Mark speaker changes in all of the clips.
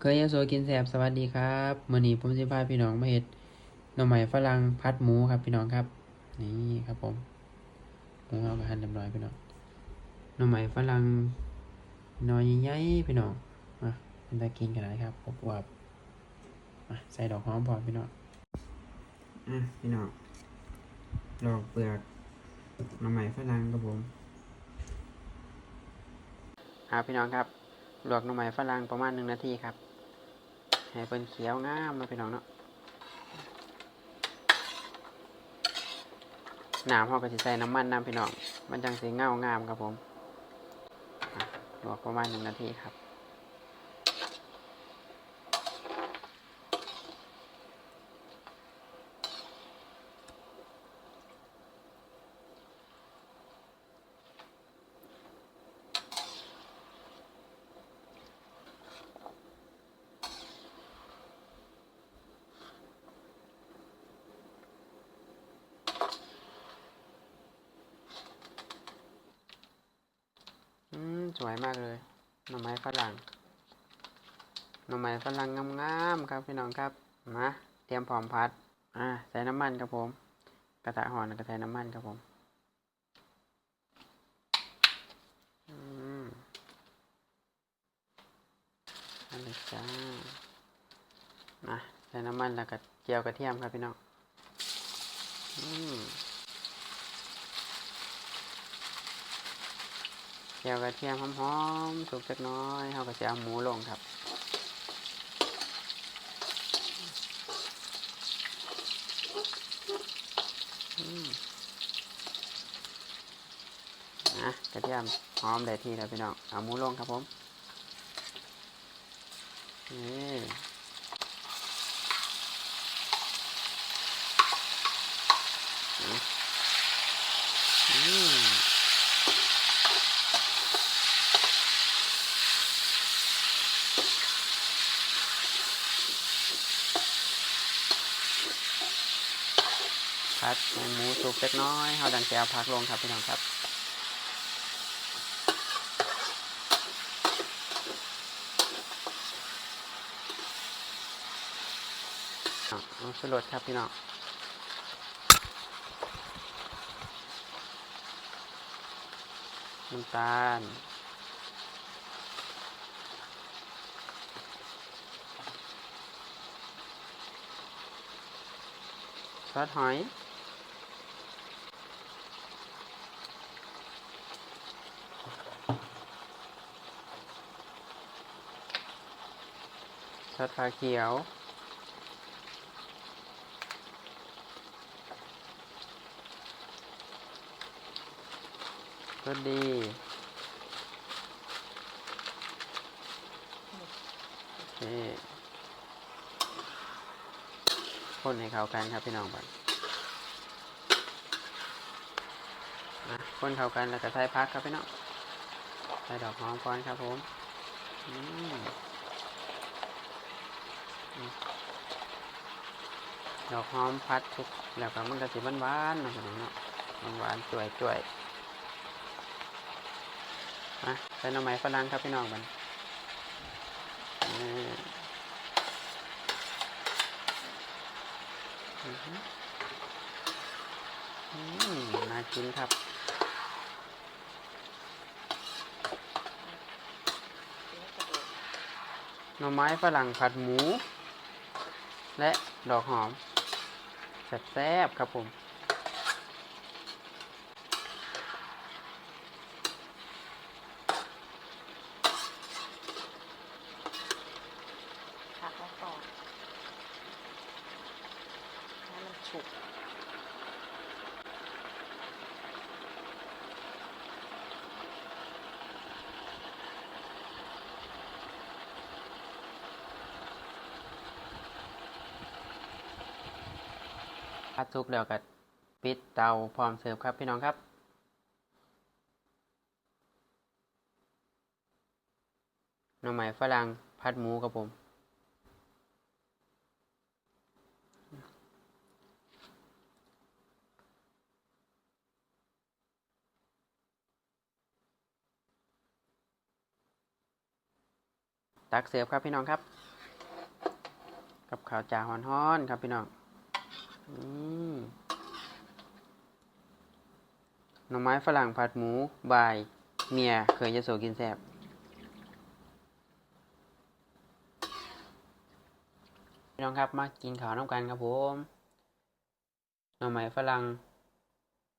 Speaker 1: เคยยาโซกินแสบสวัสดีครับมื้อนี้ผมสิพาพี่น้องมาเฮ็ดหน่อไม้ฝรั่งผัดหมูครับพี่น้องครับ นี่ครับผมหมูเอาไปหั่นเรียบร้อยพี่น้องหน่อไม้ฝรั่งหน่อยใหญ่ๆพี่น้องมาเป็นตากินกันได้ครับอบอวบมาใส่ดอกหอมพร้อมพี่น้องอะพี่น้องลอกเปลือกหน่อไม้ฝรั่งครับผมครับพี่น้องครับลวกหน่อไม้ฝรั่งประมาณหนึ่งนาทีครับ ให้เป็นเขียวงามมาพี่น้องเนาะน้ำเขาก็จะใส่น้ำมันน้ำพี่น้อง มันจังสีเงางามครับผมลวกประมาณหนึ่งนาทีครับ สวยมากเลย หน่อไม้ฝรั่ง หน่อไม้ฝรั่งงามๆครับพี่น้องครับมาเตรียมพร้อมพัด อ่า ใส่น้ำมันครับผม กระทะห่อนกระใส่น้ำมันครับผมอืมอันนี้จ้ามาใส่น้ำมันแล้วก็เจียวกระเทียมครับพี่น้อง อืม จียวกระเทียมหอมๆสุกเล็กน้อยเขาก็จะเอาหมูลงครับนะกระเทียมหอมได้ที่แล้วพี่น้องเอาหมูลงครับผมนี่นะอืม พัดหมูสุกเล็กน้อยเราดันแก้วพักลงครับพี่น้องครับเอาเอาสลดครับพี่น้องน้ำตาลซอสหอย สฟ้าเขียว ก็ดี โอเคคนให้เข้ากันครับพี่น้องบัดนะคนเข้ากันแล้วก็ใส่พักครับพี่น้องใส่ดอกหอมก่อนครับผม อืมอืม ดอกหอมพัดทุกแล้วก็มันก็สิหวานๆนะพี่น้องเนาะหวานๆจ่วยๆมาใส่หน่อไม้ฝรั่งครับพี่น้องบันน่ากินครับหน่อไม้ฝรั่งผัดหมู และดอกหอมแซ่บๆครับผม
Speaker 2: พักไว้ก่อนให้มันฉุก
Speaker 1: พัดซุกแล้วก็ปิดเตาพร้อมเสิร์ฟครับพี่น้องครับ หน่อไม้ฝรั่งผัดหมูครับผม ตักเสิร์ฟครับพี่น้องครับ กับข้าวจ่าฮ้อนๆครับพี่น้อง หน่อไม้ฝรั่งผัดหมู บาย เมีย เคยจะโสกินแซบพี่น้องครับ มากินข้าวน้ำกันครับผม หน่อไม้ฝรั่ง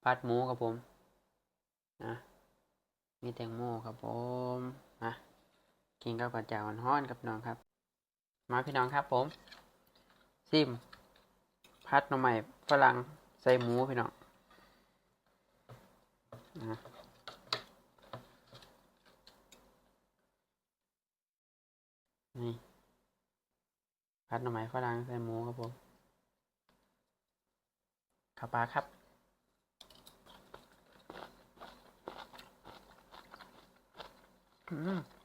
Speaker 1: ผัดหมูครับผม นะ มีแตงโมครับผมนะกินกับข้าวจ่าฮ้อนๆครับน้องครับ มาพี่น้องครับผม ซิม พัดหน่อไม้ฝรั่งใส่หมูพี่น้องนี่พัดหน่อไม้ฝรั่งใส่หมูครับผมข้าวปลาครับอืม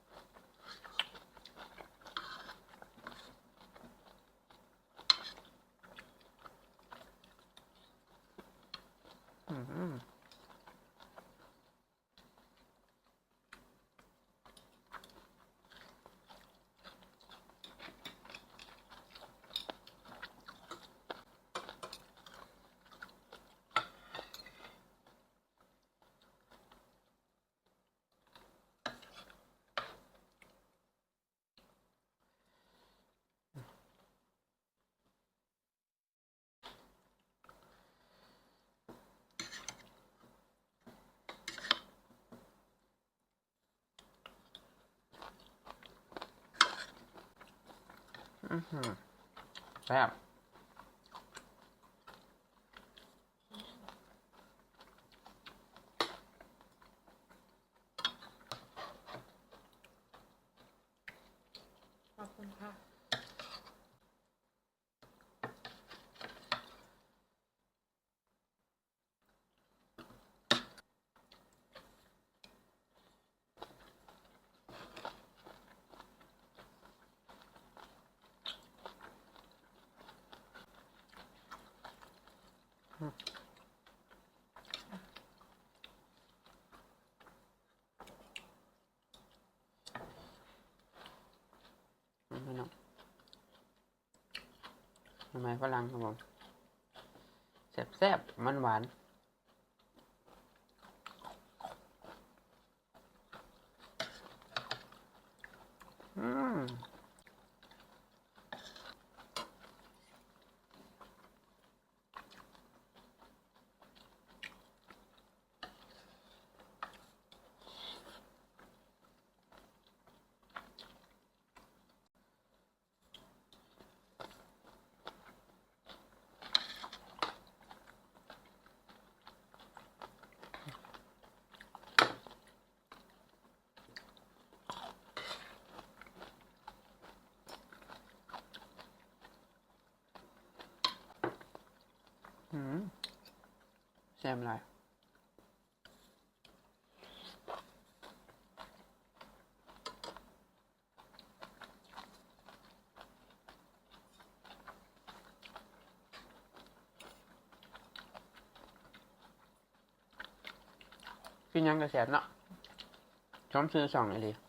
Speaker 1: อื้อหือแซ่บ
Speaker 2: ขอบคุณค่ะ
Speaker 1: พี่น้องทำไมฝรั่งครับผมแซ่บแซ่บมันหวานอืม แซ่บเลยกินยังกระแสบเนาะชอมซื้อสองเลย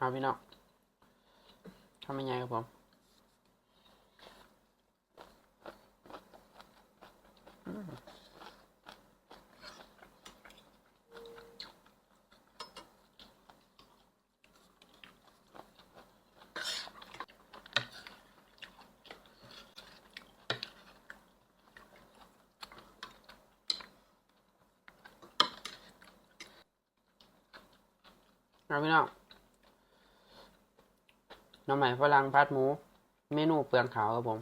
Speaker 1: เอาพี่น้องทำยังไงครับผมเอาพี่น้อง น้ำใหม่ฝรั่งพัดหมู เมนูเปลืองขาวครับผม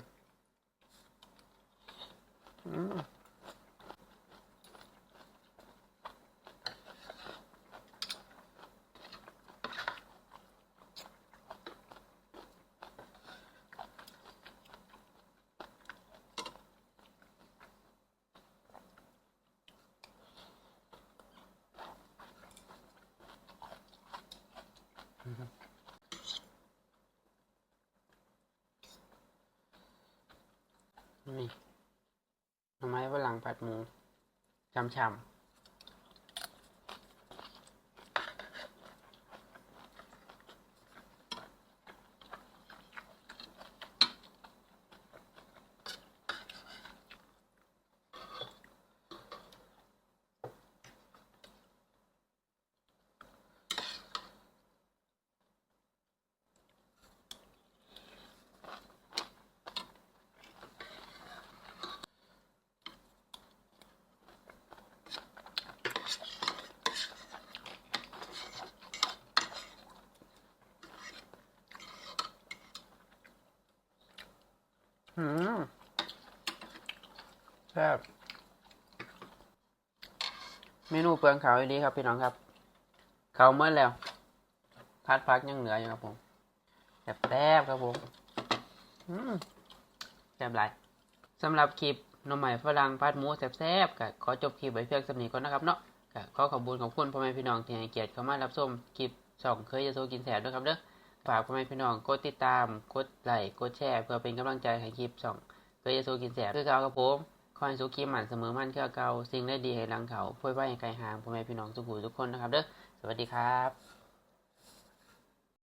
Speaker 1: นี่หน่อไมฝรั่งผัดหมูช่ำๆ อืมแซ่บเมนูเปลืองขาวดีครับพี่น้องครับเขาเมื่อแล้วพัดพักยังเหลืออยู่ครับผมแซ่บครับผมอืมแซ่บหลายสำหรับคลิปน้องใหม่ฝรั่งพัดหมูแซ่บๆก็ขอจบคลิปไว้เพียงสำนีก่อนนะครับเนาะก็ขอขอบคุณขอบคุณพ่อแม่พี่น้องที่ให้เกียรติเข้ามารับชมคลิปสองเคยจะโซกินแสบด้วยครับเด้อ ฝากพ่อแม่พี่น้องกดติดตาม กดไลค์ กดแชร์ เพื่อเป็นกำลังใจให้คลิปสองเคยจะโซกินแสบคือเก่ากับผมคอยสุขีหมันเสมอมันคือเก่าสิ่งได้ดีให้รังเขาพ่วยไว้ให้ไกลห่างพ่อแม่พี่น้องทุกผู้ทุกคนนะครับเด้อ สวัสดีครับ